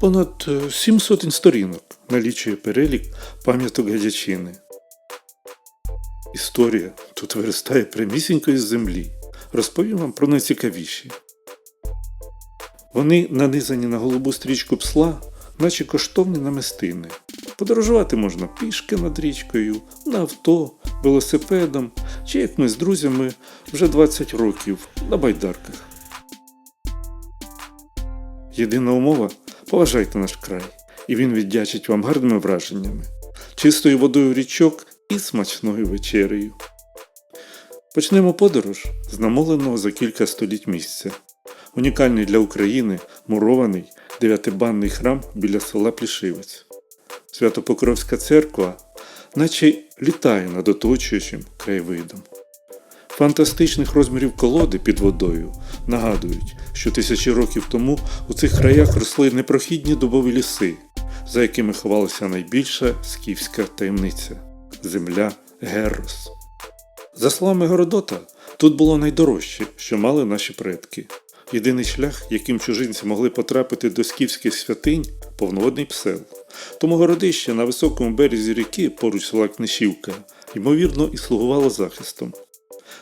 Понад е, сім сотень сторінок налічує перелік пам'яток Гадячини. Історія тут виростає прямісінько із землі. Розповім вам про найцікавіші. Вони нанизані на голубу стрічку псла, наче коштовні намистини. Подорожувати можна пішки над річкою, на авто, велосипедом чи як ми з друзями вже 20 років на байдарках. Єдина умова поважайте наш край, і він віддячить вам гарними враженнями, чистою водою річок і смачною вечерею. Почнемо подорож з намоленого за кілька століть місця. Унікальний для України мурований дев'ятибанний храм біля села Плішивець. Святопокровська церква, наче літає над оточуючим краєвидом. Фантастичних розмірів колоди під водою нагадують, що тисячі років тому у цих краях росли непрохідні дубові ліси, за якими ховалася найбільша скіфська таємниця земля Геррос. За словами Городота, тут було найдорожче, що мали наші предки. Єдиний шлях, яким чужинці могли потрапити до скіфських святинь повноводний псел. Тому городище на високому березі ріки поруч села Книшівка, ймовірно, і слугувало захистом.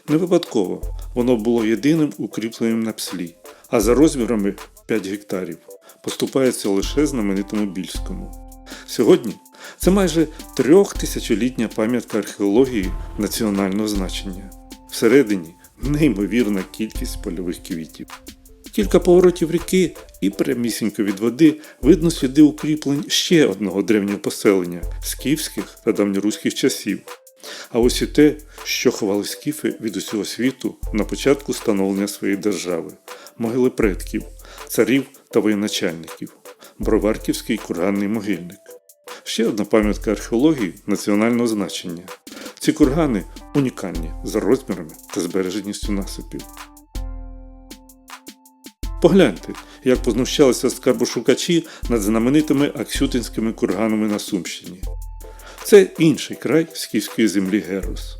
Не випадково воно було єдиним укріпленим на пслі, а за розмірами 5 гектарів поступається лише знаменитому Більському. Сьогодні це майже трьохтисячолітня пам'ятка археології національного значення. Всередині неймовірна кількість польових квітів. Кілька поворотів ріки і прямісінько від води видно сліди укріплень ще одного древнього поселення скіфських та давньоруських часів. А ось і те, що ховали скіфи від усього світу на початку становлення своєї держави, могили предків, царів та воєначальників, Броварківський курганний могильник. Ще одна пам'ятка археології національного значення. Ці кургани унікальні за розмірами та збереженістю насипів. Погляньте, як познущалися скарбошукачі над знаменитими аксютинськими курганами на Сумщині. Це інший край скіфської землі Герос.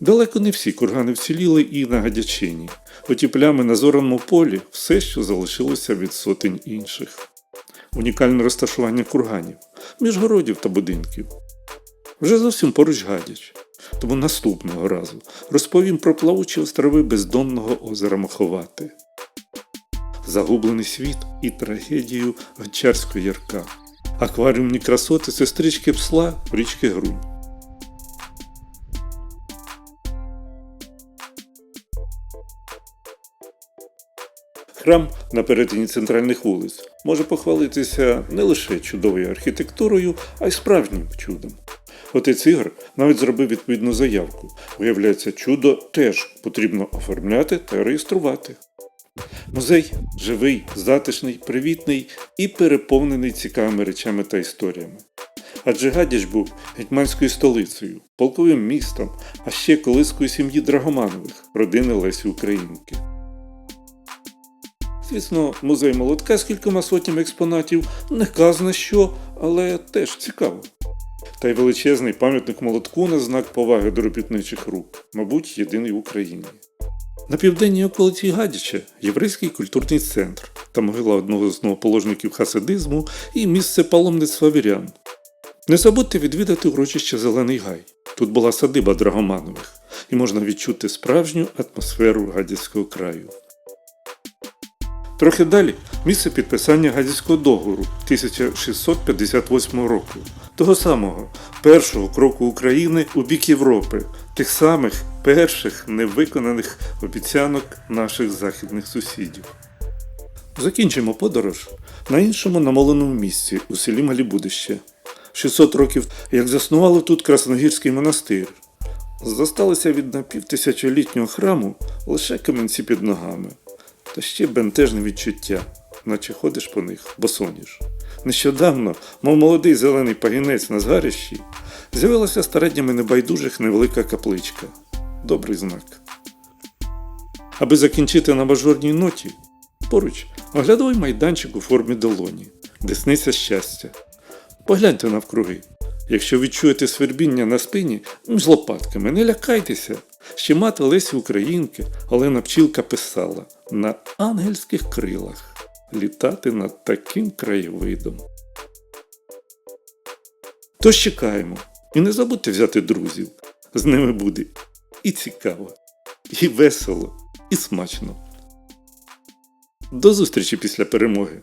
Далеко не всі кургани вціліли і на Гадячині. Оті плями на зораному полі все, що залишилося від сотень інших. Унікальне розташування курганів, міжгородів та будинків. Вже зовсім поруч Гадяч. Тому наступного разу розповім про плавучі острови бездонного озера Маховати, загублений світ і трагедію Гончарського ярка, акваріумні красоти сестрички псла річки Грунь. Храм на перетині центральних вулиць може похвалитися не лише чудовою архітектурою, а й справжнім чудом. Отець Ігор навіть зробив відповідну заявку. Виявляється, чудо теж потрібно оформляти та реєструвати. Музей живий, затишний, привітний і переповнений цікавими речами та історіями. Адже Гадяч був гетьманською столицею, полковим містом, а ще колискою сім'ї Драгоманових, родини Лесі Українки. Звісно, музей молотка з кількома сотнями експонатів не казна що, але теж цікаво. Та й величезний пам'ятник молотку на знак поваги до робітничих рук, мабуть, єдиний в Україні. На південній околиці Гадяча єврейський культурний центр та могила одного з основоположників хасидизму і місце паломництва вірян. Не забудьте відвідати урочище Зелений Гай. Тут була садиба Драгоманових, і можна відчути справжню атмосферу Гадяцького краю. Трохи далі місце підписання Гадяцького договору 1658 року, того самого першого кроку України у бік Європи, тих самих перших невиконаних обіцянок наших західних сусідів. Закінчимо подорож на іншому намоленому місці у селі Малібудище. 600 років, як заснували тут Красногірський монастир. Зосталися від напівтисячолітнього храму лише каменці під ногами. Та ще бентежне відчуття, наче ходиш по них, босоніж. Нещодавно, мов молодий зелений пагінець на згарищі, з'явилася стареднями небайдужих невелика капличка. Добрий знак. Аби закінчити на мажорній ноті, поруч оглядовий майданчик у формі долоні, де сниться щастя. Погляньте навкруги. Якщо відчуєте свербіння на спині між лопатками, не лякайтеся. Ще мати Лесі Українки Олена Пчілка писала на ангельських крилах літати над таким краєвидом. Тож чекаємо. І не забудьте взяти друзів. З ними буде і цікаво, і весело, і смачно. До зустрічі після перемоги!